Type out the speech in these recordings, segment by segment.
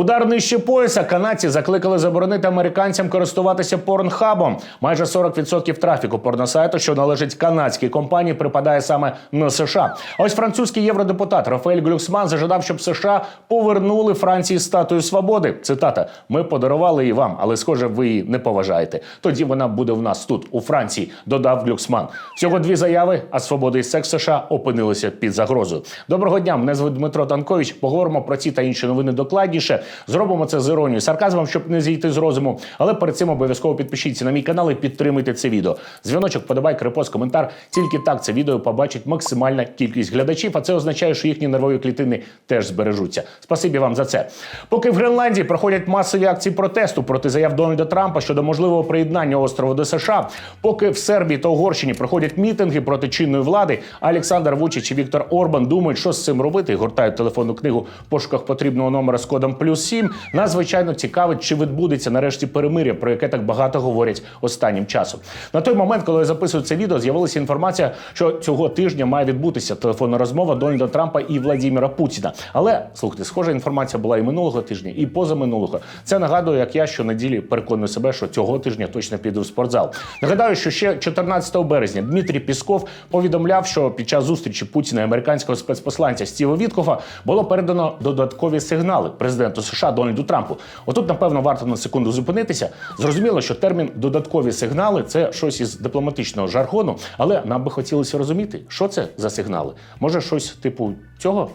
Удар нижче пояса канадці закликали заборонити американцям користуватися порнхабом. Майже 40% трафіку порносайту, що належить канадській компанії, припадає саме на США. Ось французький євродепутат Рафаель Глюксман зажадав, щоб США повернули Франції статую свободи. Цитата: Ми подарували її вам, але схоже, ви її не поважаєте. Тоді вона буде в нас тут, у Франції, додав Глюксман. Всього дві заяви, а свобода і секс США опинилися під загрозою. Доброго дня, мене звуть Дмитро Танкович. Поговоримо про ці та інші новини докладніше. Зробимо це з іронією, сарказмом, щоб не зійти з розуму. Але перед цим обов'язково підпишіться на мій канал і підтримуйте це відео. Дзвіночок, подобайк, репост, коментар. Тільки так це відео побачить максимальна кількість глядачів, а це означає, що їхні нервові клітини теж збережуться. Спасибі вам за це. Поки в Гренландії проходять масові акції протесту проти заяв Дональда Трампа щодо можливого приєднання острову до США, поки в Сербії та Угорщині проходять мітинги проти чинної влади, Олександр Вучич і Віктор Орбан думають, що з цим робити, гортають телефонну книгу в пошуках потрібного номера з кодом плюс 7. Нас звичайно цікавить, чи відбудеться нарешті перемир'я, про яке так багато говорять останнім часом. На той момент, коли я записую це відео, з'явилася інформація, що цього тижня має відбутися телефонна розмова Дональда Трампа і Владіміра Путіна. Але слухайте, схожа інформація була і минулого тижня, і позаминулого. Це нагадує, як я щонеділі переконую себе, що цього тижня точно піду в спортзал. Нагадаю, що ще 14 березня Дмитрій Пісков повідомляв, що під час зустрічі Путіна і американського спецпосланця Стіва Віткофа було передано додаткові сигнали президенту США Дональду Трампу. Отут, напевно, варто на секунду зупинитися. Зрозуміло, що термін додаткові сигнали це щось із дипломатичного жаргону, але нам би хотілося розуміти, що це за сигнали. Може, щось типу цього?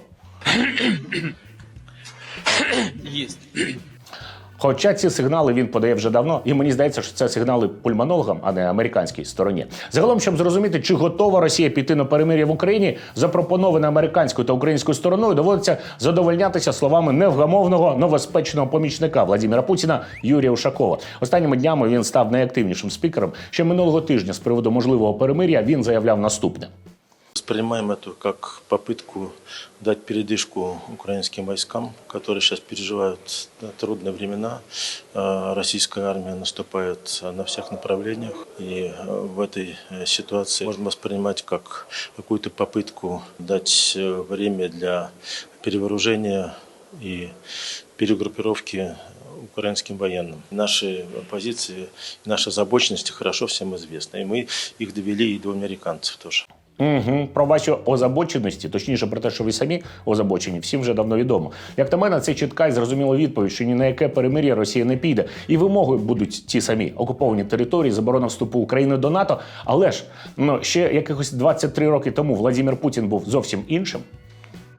Есть. Хоча ці сигнали він подає вже давно, і мені здається, що це сигнали пульмонологам, а не американській стороні. Загалом, щоб зрозуміти, чи готова Росія піти на перемир'я в Україні, запропоноване американською та українською стороною, доводиться задовольнятися словами невгамовного новоспечного помічника Владимира Путіна Юрія Ушакова. Останніми днями він став найактивнішим спікером. Ще минулого тижня з приводу можливого перемир'я він заявляв наступне. Воспринимаем это как попытку дать передышку украинским войскам, которые сейчас переживают трудные времена. Э, Российская армия наступает на всех направлениях. И э, в этой э, ситуации можно воспринимать как какую-то попытку дать время для перевооружения и перегруппировки украинским военным. Наши позиции, наша озабоченность хорошо всем известна. И мы их довели и до американцев тоже. Угу. Про ваші озабоченості, точніше про те, що ви самі озабочені, всім вже давно відомо. Як на мене, це чітка і зрозуміла відповідь, що ні на яке перемир'я Росія не піде. І вимоги будуть ті самі: окуповані території, заборона вступу України до НАТО. Але ж ну ще якихось 23 роки тому Владимир Путін був зовсім іншим.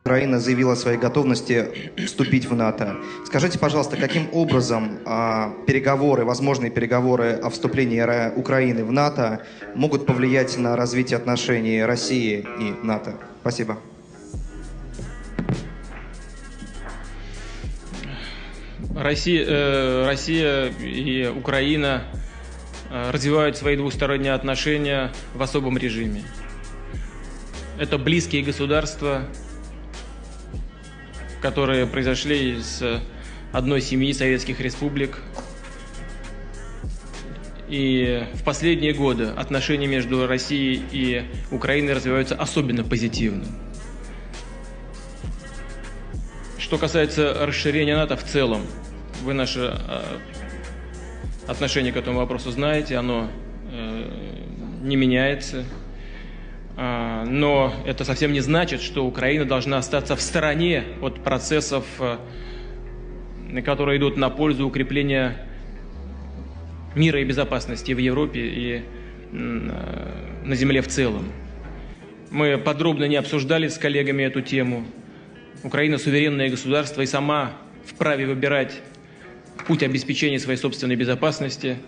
Украина заявила о своей готовности вступить в НАТО. Скажите, пожалуйста, каким образом а, переговоры, возможные переговоры о вступлении Ра- Украины в НАТО могут повлиять на развитие отношений России и НАТО? Спасибо. Россия, э, Россия и Украина э, развивают свои двусторонние отношения в особом режиме. Это близкие государства, которые произошли из э, одной семьи советских республик. И в последние годы отношения между Россией и Украиной развиваются особенно позитивно. Что касается расширения НАТО в целом, вы наше э, отношение к этому вопросу знаете, оно э, не меняется. А, но это совсем не значит, что Украина должна остаться в стороне от процессов, э, которые идут на пользу укрепления мира и безопасности в Европе и э, на Земле в целом. Мы подробно не обсуждали с коллегами эту тему. Украина суверенное государство и сама вправе выбирать путь обеспечения своей собственной безопасности.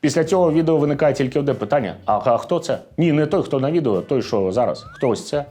Після цього відео виникає тільки одне питання: а, а хто це? Ні, не той, хто на відео, той, що зараз. Хто ось це?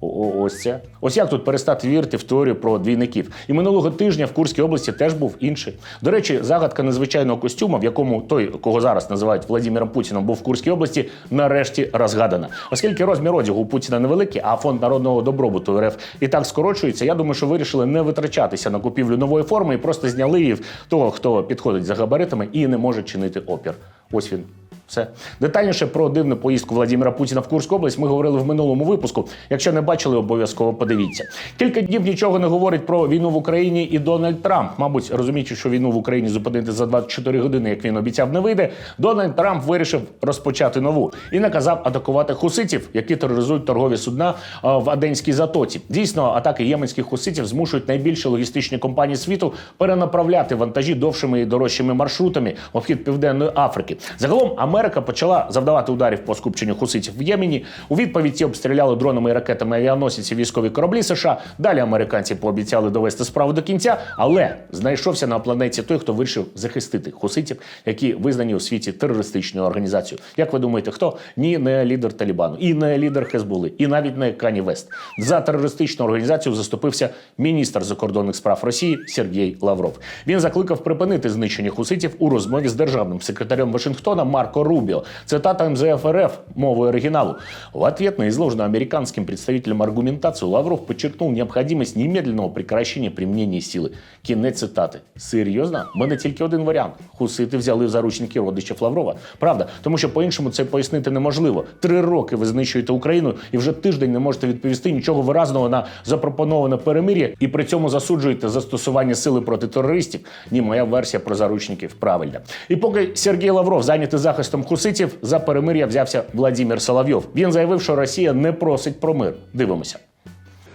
Ось це. Ось як тут перестати вірити в теорію про двійників. І минулого тижня в Курській області теж був інший. До речі, загадка незвичайного костюма, в якому той, кого зараз називають Владимиром Путіном, був в Курській області, нарешті розгадана. Оскільки розмір одягу у Путіна невеликий, а фонд народного добробуту РФ і так скорочується, я думаю, що вирішили не витрачатися на купівлю нової форми і просто зняли її в того, хто підходить за габаритами і не може чинити опір. Ось він. Все детальніше про дивну поїздку Владимира Путіна в Курську область ми говорили в минулому випуску. Якщо не бачили, обов'язково подивіться. Кілька днів нічого не говорить про війну в Україні і Дональд Трамп. Мабуть, розуміючи, що війну в Україні зупинити за 24 години, як він обіцяв, не вийде. Дональд Трамп вирішив розпочати нову і наказав атакувати хуситів, які тероризують торгові судна в Аденській затоці. Дійсно, атаки єменських хуситів змушують найбільші логістичні компанії світу перенаправляти вантажі довшими і дорожчими маршрутами обхід Південної Африки. Загалом Америка почала завдавати ударів по скупченню хуситів в Ємені. У відповідь ці обстріляли дронами і ракетами авіаносиці військові кораблі США. Далі американці пообіцяли довести справу до кінця, але знайшовся на планеті той, хто вирішив захистити хуситів, які визнані у світі терористичною організацією. Як ви думаєте, хто? Ні, не лідер Талібану, і не лідер Хезбули, і навіть не Кані Вест. За терористичну організацію заступився міністр закордонних справ Росії Сергій Лавров. Він закликав припинити знищення хуситів у розмові з державним секретарем Вашингтона Марко Рубіо. Цитата МЗФ РФ мовою оригиналу. В ответ на изложенную американским представителям аргументацию Лавров подчеркнул необходимость немедленного прекращения применения силы. Кінець цитати. Серйозно? У мене тільки один варіант. Хусити взяли в заручники родичів Лаврова. Правда, тому що по-іншому це пояснити неможливо. Три роки ви знищуєте Україну і вже тиждень не можете відповісти нічого виразного на запропоноване перемир'я і при цьому засуджуєте застосування сили проти терористів. Ні, моя версія про заручників правильна. І поки Сергій Лавров зайнятий захистом хуситів, за перемир'я взявся Владимир Соловйов. Він заявив, що Росія не просить про мир. Дивимося.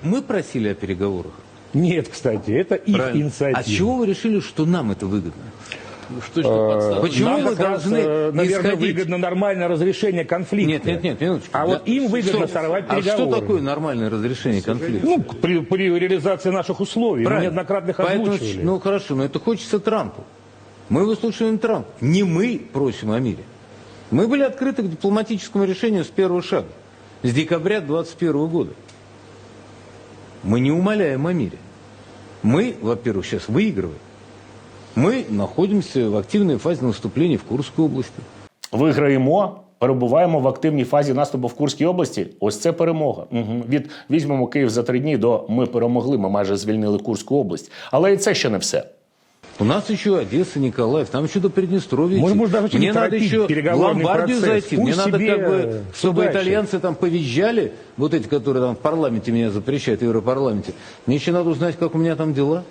Мы просили о переговорах. Нет, кстати, это их Правильно. инициатива. А с чего вы решили, что нам это выгодно? Что ж ты подстава? Почему Нам мы как раз, должны э, наверное, исходить? выгодно нормальное разрешение конфликта. Нет, нет, нет, минуточку. А вот им выгодно Что- сорвать А что переговоры. такое нормальное разрешение конфликта? Ну, при, при реализации наших условий. Мы Правильно. неоднократно их Поэтому, озвучивали. ну хорошо, но это хочется Трампу. Мы выслушиваем Трампа. Не мы просим о мире. Мы были открыты к дипломатическому решению с первого шага, с декабря 2021 года. Мы не умоляем о мире. Мы, во-первых, сейчас выигрываем. Мы находимся в активной фазе наступления в Курской области. Виграємо. Перебуваємо в активній фазі наступу в Курській області. Ось це перемога. Угу. Від візьмемо Київ за три дні до ми перемогли. Ми майже звільнили Курську область. Але і це ще не все. У нас еще Одесса, Николаев, там еще до Приднестровья. Может, идти. может, даже Мне не надо торопить еще в Ломбардию процесс. зайти. Мне Пусть надо себе, как бы, чтобы дальше. итальянцы там повизжали, вот эти, которые там в парламенте меня запрещают, в Европарламенте. Мне еще надо узнать, как у меня там дела.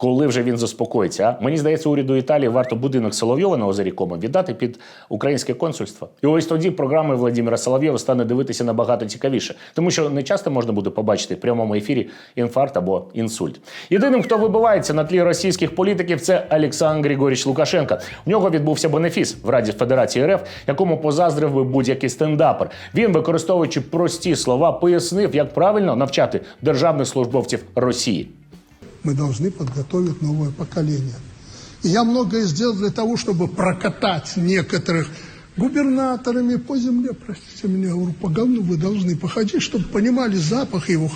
Коли вже він заспокоїться, мені здається, уряду Італії варто будинок Соловйова на озері Кома віддати під українське консульство. І ось тоді програми Владимира Соловйова стане дивитися набагато цікавіше, тому що не часто можна буде побачити в прямому ефірі інфаркт або інсульт. Єдиним, хто вибивається на тлі російських політиків, це Олександр Григорійович Лукашенко. В нього відбувся бенефіс в Раді Федерації РФ, якому позаздрив би будь-який стендапер. Він, використовуючи прості слова, пояснив, як правильно навчати державних службовців Росії. Мы должны подготовить новое поколение. И я многое сделал для того, чтобы прокатать некоторых губернаторами по земле, простите меня, говорю, по говну вы должны походить, чтобы понимали запах его.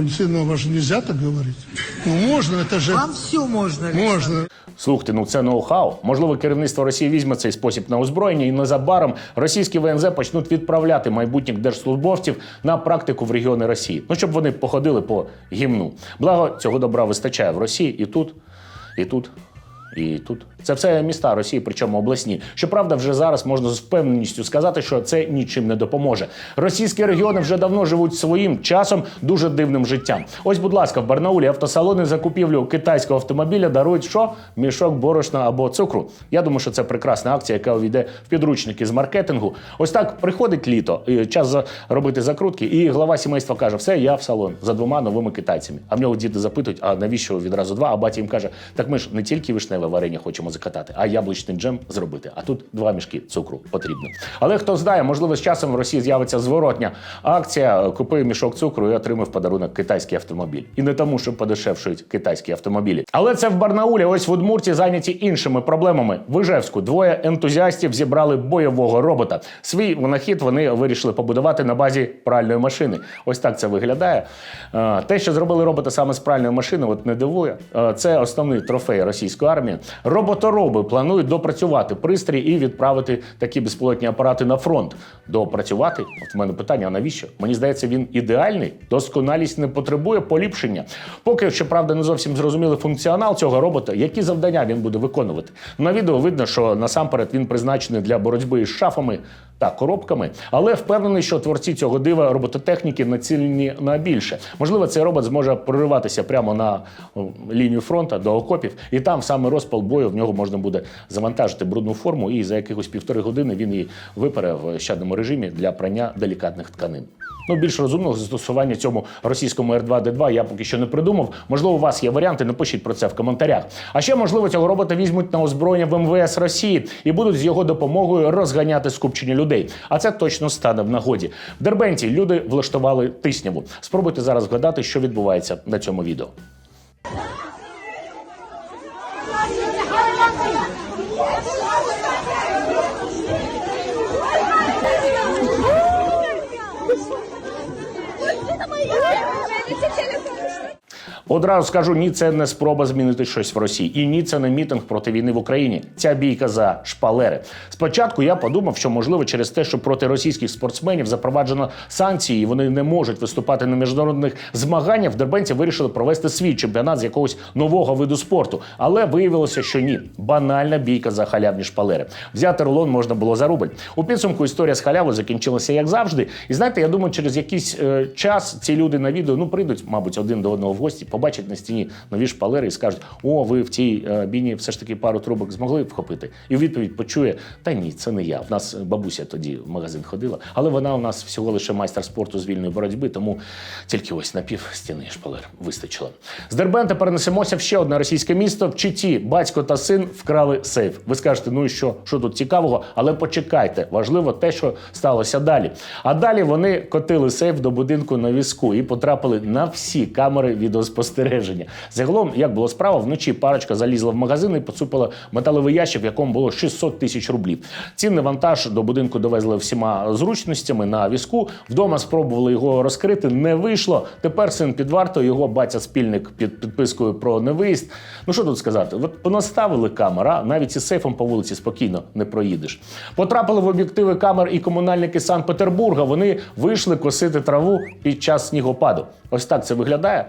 Пенсионного же нельзя так говорить. Ну, можна, это же... Вам все можна. Можна. Слухайте, ну це ноу-хау. Можливо, керівництво Росії візьме цей спосіб на озброєння, і незабаром російські ВНЗ почнуть відправляти майбутніх держслужбовців на практику в регіони Росії. Ну щоб вони походили по гімну. Благо цього добра вистачає в Росії і тут, і тут. І тут це все міста Росії, причому обласні. Щоправда, вже зараз можна з впевненістю сказати, що це нічим не допоможе. Російські регіони вже давно живуть своїм часом дуже дивним життям. Ось, будь ласка, в Барнаулі автосалони за купівлю китайського автомобіля дарують що? Мішок борошна або цукру. Я думаю, що це прекрасна акція, яка увійде в підручники з маркетингу. Ось так приходить літо, час робити закрутки, і глава сімейства каже: все, я в салон за двома новими китайцями. А в нього діти запитують, а навіщо відразу два? А батя їм каже: так ми ж не тільки вишневе варення хочемо закатати, а яблучний джем зробити. А тут два мішки цукру потрібно. Але хто знає, можливо, з часом в Росії з'явиться зворотня акція. Купив мішок цукру і отримав подарунок китайський автомобіль. І не тому, що подешевшують китайські автомобілі. Але це в Барнаулі. Ось в Удмурті зайняті іншими проблемами. В Ижевську двоє ентузіастів зібрали бойового робота. Свій винахід вони вирішили побудувати на базі пральної машини. Ось так це виглядає. Е, Те, що зробили робота саме з пральної машини, от не дивує. Е, Це основний трофей російської армії. Армію. Роботороби планують допрацювати пристрій і відправити такі безпілотні апарати на фронт. Допрацювати? От в мене питання: а навіщо? Мені здається, він ідеальний. Досконалість не потребує поліпшення. Поки щоправда не зовсім зрозуміли функціонал цього робота, які завдання він буде виконувати. На відео видно, що насамперед він призначений для боротьби із шафами та коробками, але впевнений, що творці цього дива робототехніки націлені на більше. Можливо, цей робот зможе прориватися прямо на лінію фронту до окопів, і там саме розпал бою в нього можна буде завантажити брудну форму, і за якихось півтори години він її випере в щадному режимі для прання делікатних тканин. Ну, більш розумного застосування цьому російському R2D2 я поки що не придумав. Можливо, у вас є варіанти, напишіть про це в коментарях. А ще, можливо, цього робота візьмуть на озброєння в МВС Росії і будуть з його допомогою розганяти скупчення людей. А це точно стане в нагоді. В Дербенті люди влаштували тисняву. Спробуйте зараз згадати, що відбувається на цьому відео. Hepsi telefon. Одразу скажу, ні, це не спроба змінити щось в Росії. І ні, це не мітинг проти війни в Україні. Ця бійка за шпалери. Спочатку я подумав, що можливо через те, що проти російських спортсменів запроваджено санкції, і вони не можуть виступати на міжнародних змаганнях. Дербенці вирішили провести свій чемпіонат з якогось нового виду спорту. Але виявилося, що ні. Банальна бійка за халявні шпалери. Взяти рулон можна було за рубль. У підсумку історія з халявою закінчилася як завжди. І знаєте, я думаю, через якийсь е, час ці люди на відео ну прийдуть, мабуть, один до одного в гості, побачать на стіні нові шпалери і скажуть: О, ви в цій е, біні все ж таки пару трубок змогли вхопити. І в відповідь почує: Та ні, це не я. В нас бабуся тоді в магазин ходила, але вона у нас всього лише майстер спорту з вільної боротьби, тому тільки ось на пів стіни шпалер вистачило. З Дербента перенесемося в ще одне російське місто. В Читі батько та син вкрали сейф. Ви скажете, ну і що, що тут цікавого? Але почекайте, важливо те, що сталося далі. А далі вони котили сейф до будинку на візку і потрапили на всі камери відеоспостереження. Загалом, як було справа, вночі парочка залізла в магазин і поцупила металевий ящик, в якому було 600 тисяч рублів. Цінний вантаж до будинку довезли всіма зручностями на візку. Вдома спробували його розкрити, не вийшло. Тепер син під вартою, його батя спільник під підпискою про невиїзд. Ну що тут сказати? От понаставили камера, навіть із сейфом по вулиці спокійно не проїдеш. Потрапили в об'єктиви камер і комунальники Санкт-Петербурга. Вони вийшли косити траву під час снігопаду. Ось так це виглядає.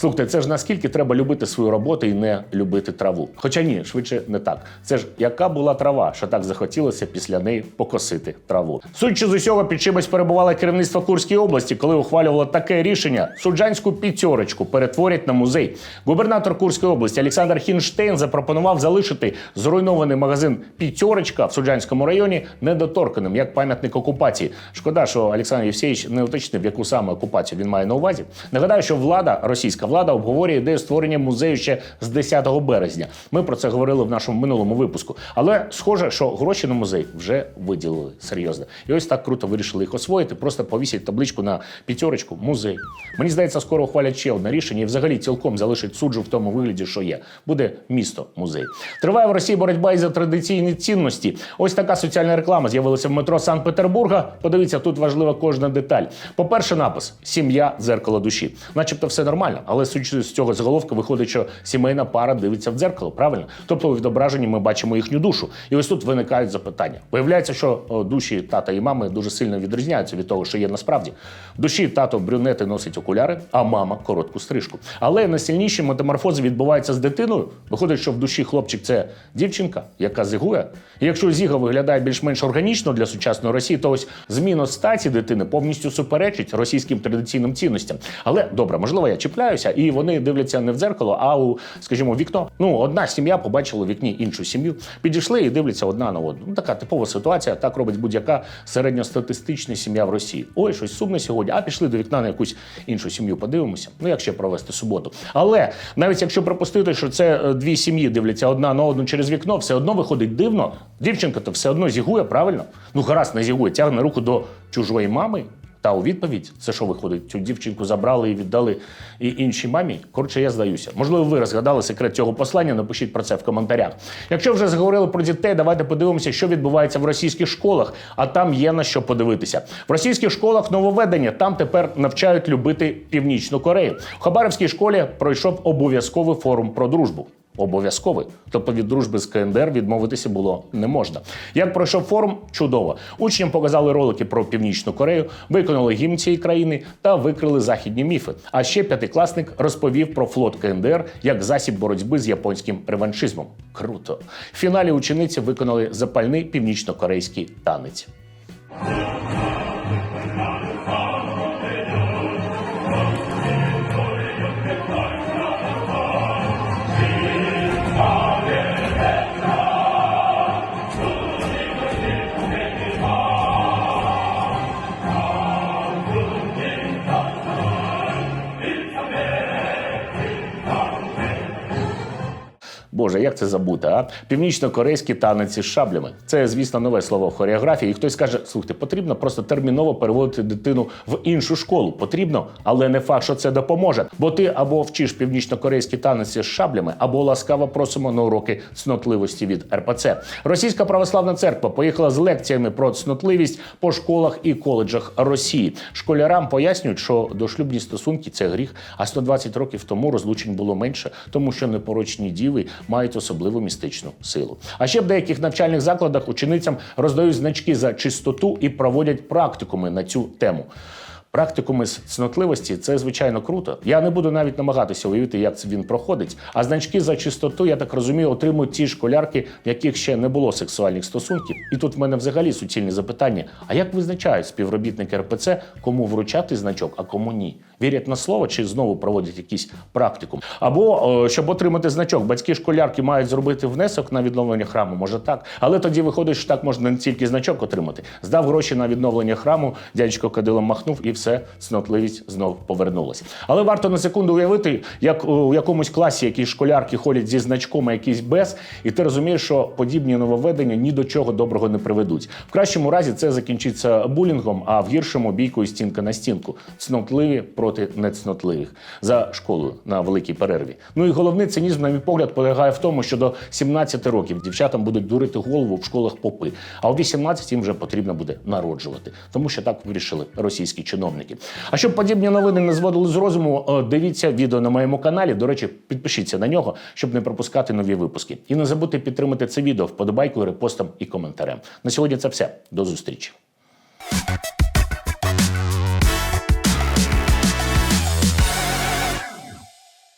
Слухайте, це ж наскільки треба любити свою роботу і не любити траву. Хоча ні, швидше не так. Це ж яка була трава, що так захотілося після неї покосити траву. Судячи з усього, під чимось перебувало керівництво Курської області, коли ухвалювало таке рішення: суджанську п'ятерочку перетворять на музей. Губернатор Курської області Олександр Хінштейн запропонував залишити зруйнований магазин П'ятерочка в Суджанському районі недоторканим як пам'ятник окупації. Шкода, що Олександр Євсеєвич не уточнив, яку саме окупацію він має на увазі. Нагадаю, що влада, російська влада, обговорює ідею створення музею ще з 10 березня. Ми про це говорили в нашому минулому випуску. Але схоже, що гроші на музей вже виділили серйозно. І ось так круто вирішили їх освоїти. Просто повісять табличку на п'ятерочку музей. Мені здається, скоро ухвалять ще одне рішення і взагалі цілком залишить суджу в тому вигляді, що є. Буде місто музей. Триває в Росії боротьба із за традиційні цінності. Ось така соціальна реклама з'явилася в метро Санкт-Петербурга. Подивіться, тут важлива кожна деталь. По-перше, напис Сім'я дзеркало душі. Начебто все нормально, але з цього заголовка, виходить, що сімейна пара дивиться в дзеркало, правильно? Тобто у відображенні ми бачимо їхню душу. І ось тут виникають запитання. Виявляється, що душі тата і мами дуже сильно відрізняються від того, що є насправді. В душі тато брюнети носить окуляри, а мама коротку стрижку. Але найсильніші метаморфози відбуваються з дитиною. Виходить, що в душі хлопчик це дівчинка, яка зігує. І якщо зіга виглядає більш-менш органічно для сучасної Росії, то ось зміна статі дитини повністю суперечить російським традиційним цінностям. Але добре, можливо, я чіпляюся, і вони дивляться не в дзеркало, а у, скажімо, вікно. Ну, одна сім'я побачила у вікні іншу сім'ю, підійшли і дивляться одна на одну. Ну, така типова ситуація. Так робить будь-яка середньостатистична сім'я в Росії. Ой, щось сумне сьогодні. А пішли до вікна на якусь іншу сім'ю. Подивимося. Ну, як ще провести суботу. Але навіть якщо припустити, що це е, дві сім'ї дивляться одна на одну через вікно, все одно виходить дивно. Дівчинка то все одно зігує, правильно? Ну, гаразд, не зігує, тягне руку до чужої мами. Та у відповідь, це що виходить? Цю дівчинку забрали і віддали і іншій мамі. Коротше, я здаюся. Можливо, ви розгадали секрет цього послання. Напишіть про це в коментарях. Якщо вже заговорили про дітей, давайте подивимося, що відбувається в російських школах. А там є на що подивитися. В російських школах нововведення. Там тепер навчають любити Північну Корею. В Хабаровській школі пройшов обов'язковий форум про дружбу. Обов'язковий. Тобто від дружби з КНДР відмовитися було не можна. Як пройшов форум? Чудово. Учням показали ролики про північну Корею, виконали гімн цієї країни та викрили західні міфи. А ще п'ятикласник розповів про флот КНДР як засіб боротьби з японським реваншизмом. Круто. В фіналі учениці виконали запальний північно-корейський танець. Боже, як це забути, а? Північно-корейські танець із шаблями. Це, звісно, нове слово в хореографії. І хтось каже: слухайте, потрібно просто терміново переводити дитину в іншу школу. Потрібно, але не факт, що це допоможе. Бо ти або вчиш північно-корейські танеці з шаблями, або ласкаво просимо на уроки цнотливості від РПЦ. Російська православна церква поїхала з лекціями про цнотливість по школах і коледжах Росії. Школярам пояснюють, що дошлюбні стосунки це гріх, а 120 років тому розлучень було менше, тому що непорочні діви мають особливу містичну силу. А ще в деяких навчальних закладах ученицям роздають значки за чистоту і проводять практикуми на цю тему. Практикуми цнотливості це звичайно круто. Я не буду навіть намагатися уявити, як це він проходить. А значки за чистоту, я так розумію, отримують ті школярки, в яких ще не було сексуальних стосунків. І тут в мене взагалі суцільне запитання: а як визначають співробітники РПЦ, кому вручати значок, а кому ні? Вірять на слово чи знову проводять якийсь практикум? Або е, щоб отримати значок, батьки школярки мають зробити внесок на відновлення храму, може так. Але тоді виходить, що так можна не тільки значок отримати. Здав гроші на відновлення храму, дядечко кадилом махнув, і все, цнотливість знов повернулася. Але варто на секунду уявити, як у якомусь класі якісь школярки ходять зі значком, а якісь без, і ти розумієш, що подібні нововведення ні до чого доброго не приведуть. В кращому разі це закінчиться булінгом, а в гіршому бійкою стінка на стінку. Цнотливі проти нецнотливих за школою на великій перерві. Ну і головний цинізм, на мій погляд, полягає в тому, що до 17 років дівчатам будуть дурити голову в школах попи, а у 18 їм вже потрібно буде народжувати, тому що так вирішили російські чиновники. А щоб подібні новини не зводили з розуму, е, дивіться відео на моєму каналі. До речі, підпишіться на нього, щоб не пропускати нові випуски. І не забудьте підтримати це відео вподобайкою, репостом і коментарем. На сьогодні це все. До зустрічі.